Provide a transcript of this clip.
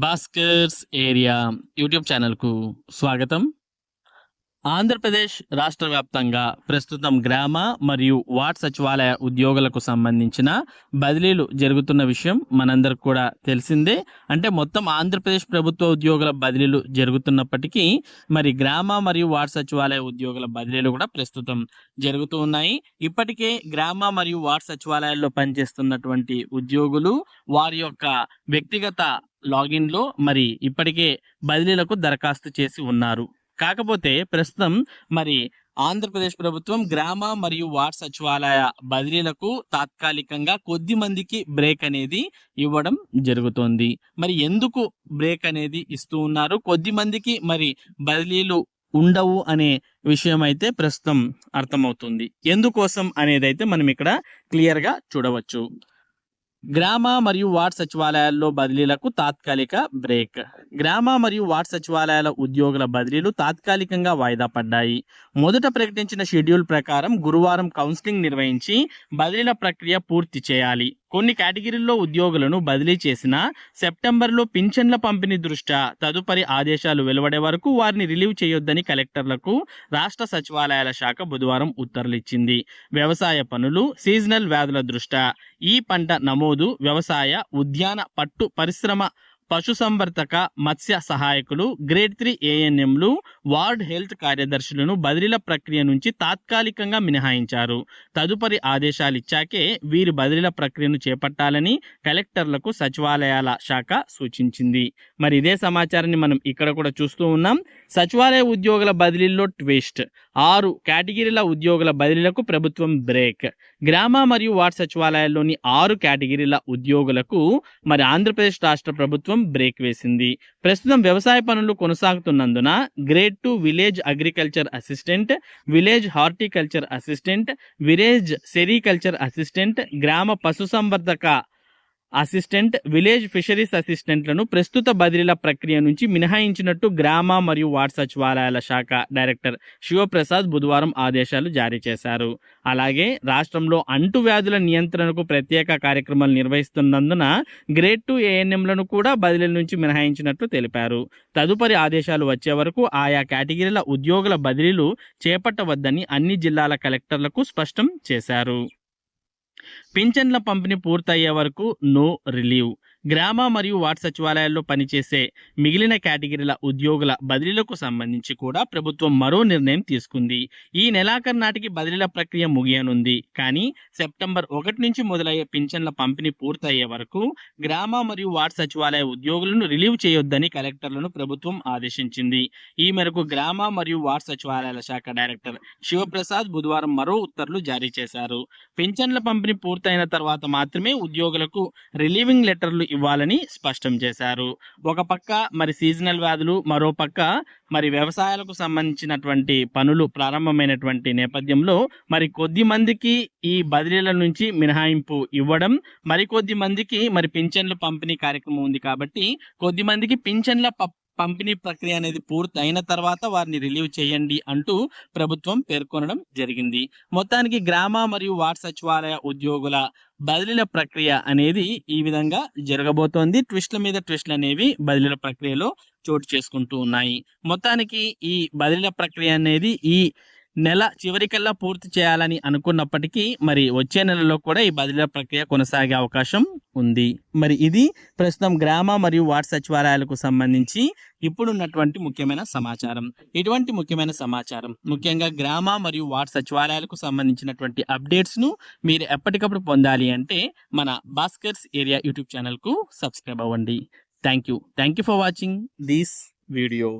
Bhaskar's area YouTube ఛానల్కు స్వాగతం. ఆంధ్రప్రదేశ్ రాష్ట్ర వ్యాప్తంగా ప్రస్తుతం గ్రామ మరియు వార్డ్ సచివాలయ ఉద్యోగులకు సంబంధించిన బదిలీలు జరుగుతున్న విషయం మనందరికి కూడా తెలిసిందే. అంటే మొత్తం ఆంధ్రప్రదేశ్ ప్రభుత్వ ఉద్యోగుల బదిలీలు జరుగుతున్నప్పటికీ మరి గ్రామ మరియు వార్డ్ సచివాలయ ఉద్యోగుల బదిలీలు కూడా ప్రస్తుతం జరుగుతూ ఉన్నాయి. ఇప్పటికే గ్రామ మరియు వార్డ్ సచివాలయాల్లో పనిచేస్తున్నటువంటి ఉద్యోగులు వారి యొక్క వ్యక్తిగత లాగిన్లో మరి ఇప్పటికే బదిలీలకు దరఖాస్తు చేసి ఉన్నారు. కాకపోతే ప్రస్తుతం మరి ఆంధ్రప్రదేశ్ ప్రభుత్వం గ్రామ మరియు వార్డ్ సచివాలయ బదిలీలకు తాత్కాలికంగా కొద్ది మందికి బ్రేక్ అనేది ఇవ్వడం జరుగుతోంది. మరి ఎందుకు బ్రేక్ అనేది ఇస్తూ ఉన్నారు? కొద్ది మందికి మరి బదిలీలు ఉండవు అనే విషయం అయితే ప్రస్తుతం అర్థమవుతుంది. ఎందుకోసం అనేది అయితే మనం ఇక్కడ క్లియర్గా చూడవచ్చు. గ్రామ మరియు వార్డ్ సచివాలయాల్లో బదిలీలకు తాత్కాలిక బ్రేక్. గ్రామ మరియు వార్డ్ సచివాలయాల ఉద్యోగుల బదిలీలు తాత్కాలికంగా వాయిదా పడ్డాయి. మొదట ప్రకటించిన షెడ్యూల్ ప్రకారం గురువారం కౌన్సిలింగ్ నిర్వహించి బదిలీల ప్రక్రియ పూర్తి చేయాలి. కొన్ని కేటగిరీల్లో ఉద్యోగులను బదిలీ చేసిన సెప్టెంబర్లో పింఛన్ల పంపిణీ దృష్ట్యా తదుపరి ఆదేశాలు వెలువడే వరకు వారిని రిలీవ్ చేయొద్దని కలెక్టర్లకు రాష్ట్ర సచివాలయాల శాఖ బుధవారం ఉత్తర్వులు ఇచ్చింది వ్యవసాయ పనులు సీజనల్ వ్యాధుల దృష్ట్యా ఈ పంట నమోదు వ్యవసాయ ఉద్యాన పట్టు పరిశ్రమ పశుసంవర్ధక మత్స్య సహాయకులు గ్రేడ్ త్రీ ఏఎన్ఎంలు వార్డ్ హెల్త్ కార్యదర్శులను బదిలీల ప్రక్రియ నుంచి తాత్కాలికంగా మినహాయించారు. తదుపరి ఆదేశాలు ఇచ్చాకే వీరి బదిలీల ప్రక్రియను చేపట్టాలని కలెక్టర్లకు సచివాలయాల శాఖ సూచించింది. మరి ఇదే సమాచారాన్ని మనం ఇక్కడ కూడా చూస్తూ ఉన్నాం. సచివాలయ ఉద్యోగుల బదిలీల్లో ట్విస్ట్. ఆరు కేటగిరీల ఉద్యోగుల బదిలీలకు ప్రభుత్వం బ్రేక్. గ్రామ మరియు వార్డు సచివాలయాల్లోని ఆరు కేటగిరీల ఉద్యోగులకు మరి ఆంధ్రప్రదేశ్ రాష్ట్ర ప్రభుత్వం బ్రేక్ వేసింది. ప్రస్తుతం వ్యవసాయ పనులు కొనసాగుతున్నందున grade two village agriculture assistant village horticulture assistant village sericulture assistant గ్రామ పశుసంవర్ధక అసిస్టెంట్ విలేజ్ ఫిషరీస్ అసిస్టెంట్లను ప్రస్తుత బదిలీల ప్రక్రియ నుంచి మినహాయించినట్టు గ్రామ మరియు వార్డ్ సచివాలయాల శాఖ డైరెక్టర్ శివప్రసాద్ బుధవారం ఆదేశాలు జారీ చేశారు. అలాగే రాష్ట్రంలో అంటువ్యాధుల నియంత్రణకు ప్రత్యేక కార్యక్రమాలు నిర్వహిస్తున్నందున గ్రేడ్ టూ ఏఎన్ఎంలను కూడా బదిలీల నుంచి మినహాయించినట్లు తెలిపారు. తదుపరి ఆదేశాలు వచ్చే వరకు ఆయా కేటగిరీల ఉద్యోగుల బదిలీలు చేపట్టవద్దని అన్ని జిల్లాల కలెక్టర్లకు స్పష్టం చేశారు. పింఛన్ల పంపిణీ పూర్తయ్యే వరకు నో రిలీవ్. గ్రామ మరియు వార్డ్ సచివాలయాల్లో పనిచేసే మిగిలిన కేటగిరీల ఉద్యోగుల బదిలీలకు సంబంధించి కూడా ప్రభుత్వం మరో నిర్ణయం తీసుకుంది. ఈ నెలాఖరు నాటికి బదిలీల ప్రక్రియ ముగియనుంది. కానీ సెప్టెంబర్ ఒకటి నుంచి మొదలయ్యే పింఛన్ల పంపిణీ పూర్తయ్యే వరకు గ్రామ మరియు వార్డ్ సచివాలయ ఉద్యోగులను రిలీవ్ చేయొద్దని కలెక్టర్లను ప్రభుత్వం ఆదేశించింది. ఈ మేరకు గ్రామ మరియు వార్డ్ సచివాలయాల శాఖ డైరెక్టర్ శివప్రసాద్ బుధవారం మరో ఉత్తర్వులు జారీ చేశారు. పింఛన్ల పంపిణీ పూర్తయిన తర్వాత మాత్రమే ఉద్యోగులకు రిలీవింగ్ లెటర్లు ఇవ్వాలని స్పష్టం చేశారు. ఒక పక్క మరి సీజనల్ వ్యాధులు మరో పక్క మరి వ్యవసాయాలకు సంబంధించినటువంటి పనులు ప్రారంభమైనటువంటి నేపథ్యంలో మరి కొద్ది మందికి ఈ బదిలీల నుంచి మినహాయింపు ఇవ్వడం మరికొద్ది మందికి మరి పింఛన్లు పంపిణీ కార్యక్రమం ఉంది కాబట్టి కొద్ది మందికి పింఛన్ల పంపిణీ ప్రక్రియ అనేది పూర్తి అయిన తర్వాత వారిని రిలీవ్ చేయండి అంటూ ప్రభుత్వం పేర్కొనడం జరిగింది. మొత్తానికి గ్రామ మరియు వార్డ్ సచివాలయ ఉద్యోగుల బదిలీల ప్రక్రియ అనేది ఈ విధంగా జరగబోతోంది. ట్విస్ట్ల మీద ట్విస్ట్లు అనేవి బదిలీల ప్రక్రియలో చోటు చేసుకుంటూ ఉన్నాయి. మొత్తానికి ఈ బదిలీల ప్రక్రియ అనేది ఈ నెల చివరికల్లా పూర్తి చేయాలని అనుకున్నప్పటికీ మరి వచ్చే నెలలో కూడా ఈ బదిలీల ప్రక్రియ కొనసాగే అవకాశం ఉంది. మరి ఇది ప్రస్తుతం గ్రామ మరియు వార్డు సచివాలయాలకు సంబంధించి ఇప్పుడున్నటువంటి ముఖ్యమైన సమాచారం. ఇటువంటి ముఖ్యమైన సమాచారం ముఖ్యంగా గ్రామ మరియు వార్డు సచివాలయాలకు సంబంధించినటువంటి అప్డేట్స్ను మీరు ఎప్పటికప్పుడు పొందాలి అంటే మన భాస్కర్స్ ఏరియా యూట్యూబ్ ఛానల్కు సబ్స్క్రైబ్ అవ్వండి. Thank you. Thank you for watching this video.